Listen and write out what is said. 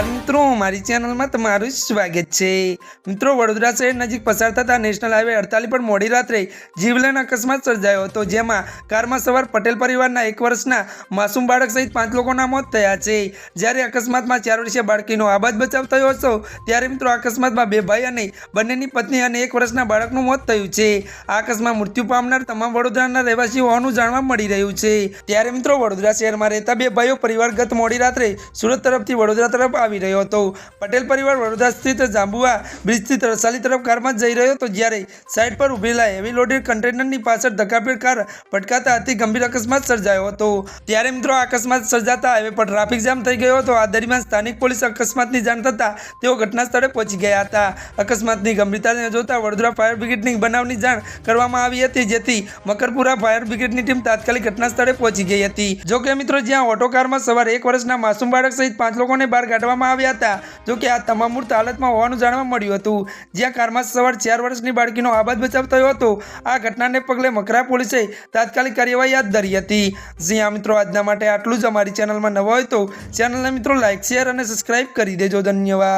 નમસ્કાર મિત્રો, મારી ચેનલમાં તમારું સ્વાગત છે. મિત્રો, વડોદરા શહેર નજીક પસાર થતા નેશનલ હાઈવે અડતાલીસ પર મોડી રાત્રે જીવલેણ અકસ્માત સર્જાયો હતો, જેમાં કારમાં સવાર પટેલ પરિવારના એક વર્ષના માસૂમ બાળક સહિત પાંચ લોકોના મોત થયા છે. જ્યારે અકસ્માતમાં ચાર વર્ષીય બાળકીનો આબાદ બચાવ થયો હતો, ત્યારે મિત્રો અકસ્માતમાં બે ભાઈ અને બંનેની પત્ની અને એક વર્ષના બાળકનું મોત થયું છે. આ અકસ્માત મૃત્યુ પામનાર તમામ વડોદરાના રહેવાસી હોવાનું જાણવા મળી રહ્યું છે. ત્યારે મિત્રો, વડોદરા શહેરમાં રહેતા બે ભાઈઓ પરિવાર ગત મોડી રાત્રે સુરત તરફથી વડોદરા તરફ આવી રહ્યો હતો. પટેલ પરિવાર વડોદરા સ્થિત જાંબુઆ બ્રિજથી તરસાલી તરફ કારમાં જઈ રહ્યો હતો જ્યારે સાઇડ પર ઉભેલા હેવી લોડેડ કન્ટેનરની પાછળ ધક્કાભેર કાર ભટકાતા અતિ ગંભીર અકસ્માત સર્જાયો હતો. ત્યારે મિત્રો અકસ્માત સર્જાતા હાઈવે પર ટ્રાફિક જામ થઈ ગયો હતો. આ દરમિયાન સ્થાનિક પોલીસ અકસ્માતની જાણ થતાં તેઓ ઘટના સ્થળે પહોંચી ગયા હતા. અકસ્માતની ગંભીરતાને જોતા વડોદરા ફાયર બ્રિગેડની બનાવની જાણ કરવામાં આવી હતી, જેથી મકરપુરા ફાયર બ્રિગેડની ટીમ તાત્કાલિક ઘટના સ્થળે પહોંચી ગઈ હતી. જો કે મિત્રો, જ્યાં ઓટો કારમાં સવાર એક વર્ષના માસૂમ બાળક સહિત પાંચ લોકોને બહાર કાઢવામાં આવ્યા હતા. જોકે આ તમામ મૃત હાલતમાં હોવાનું જાણવા મળ્યું હતું. જ્યાં કારમાં સવાર ચાર વર્ષની બાળકીનો આબાદ બચાવ થયો હતો. આ ઘટનાને પગલે મકરા પોલીસે તાત્કાલિક કાર્યવાહી હાથ ધરી હતી. જ્યાં મિત્રો, આજના માટે આટલું જ. અમારી ચેનલમાં નવા હોય તો ચેનલને મિત્રો લાઇક શેર અને સબસ્ક્રાઇબ કરી દેજો. ધન્યવાદ.